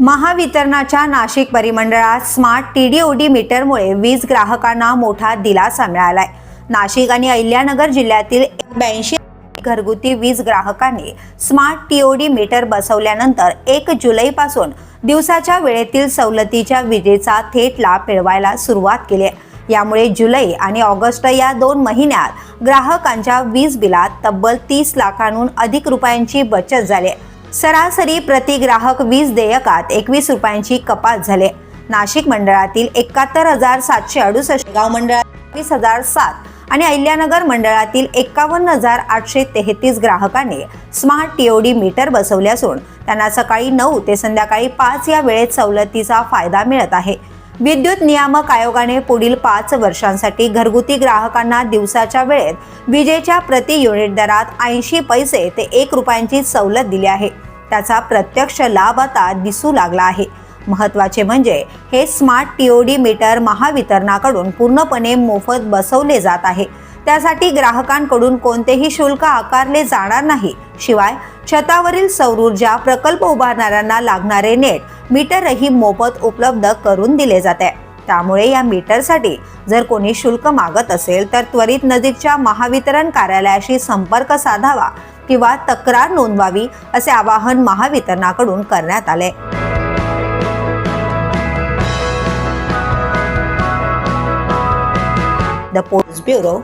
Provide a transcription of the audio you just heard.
महावितरणाच्या नाशिक परिमंडळात स्मार्ट टीडीओडी मीटरमुळे वीज ग्राहकांना मोठा दिलासा मिळालाय नाशिक आणि अहिल्यानगर जिल्ह्यातील ब्याऐंशी घरगुती वीज ग्राहकांनी स्मार्ट टीओडी मीटर बसवल्यानंतर एक जुलैपासून दिवसाच्या वेळेतील सवलतीच्या विजेचा थेट लाभ मिळवायला सुरुवात केली आहे यामुळे जुलै आणि ऑगस्ट या दोन महिन्यात ग्राहकांच्या वीज बिलात तब्बल तीस लाखांहून अधिक रुपयांची बचत झाली आहे. सरासरी प्रति ग्राहक वीज देयकात एकवीस रुपयांची कपात झाले. नाशिक मंडळातील एकाहत्तर हजार सातशे अडुसष्ट गाव मंडळात वीस हजार सात आणि अहिल्यानगर मंडळातील एकावन्न हजार आठशे तेहतीस ग्राहकांनी स्मार्ट टीओडी मीटर बसवले असून त्यांना सकाळी नऊ ते संध्याकाळी पाच या वेळेत सवलतीचा फायदा मिळत आहे. विद्युत नियामक आयोगाने पुढील पाच वर्षांसाठी घरगुती ग्राहकांना दिवसाच्या वेळेत विजेच्या प्रति युनिट दरात ऐंशी पैसे ते एक रुपयांची सवलत दिली आहे. त्याचा प्रत्यक्ष लाभ आता दिसू लागला आहे. महत्त्वाचे म्हणजे हे स्मार्ट टीओडी मीटर महावितरणाकडून पूर्णपणे मोफत बसवले जात आहे. त्यासाठी ग्राहकांकडून कोणतेही शुल्क आकारले जाणार नाही. शिवाय छतावरील सौर ऊर्जा प्रकल्प उभारणाऱ्यांना लागणारे नेट मीटरही मोफत उपलब्ध करून दिले जाते. त्यामुळे या मीटरसाठी जर कोणी शुल्क मागत असेल तर त्वरित नजीकच्या महावितरण कार्यालयाशी संपर्क साधावा. किंवा तक्रार नोंदवावी असे आवाहन महावितरणाकडून करण्यात आले. The post bureau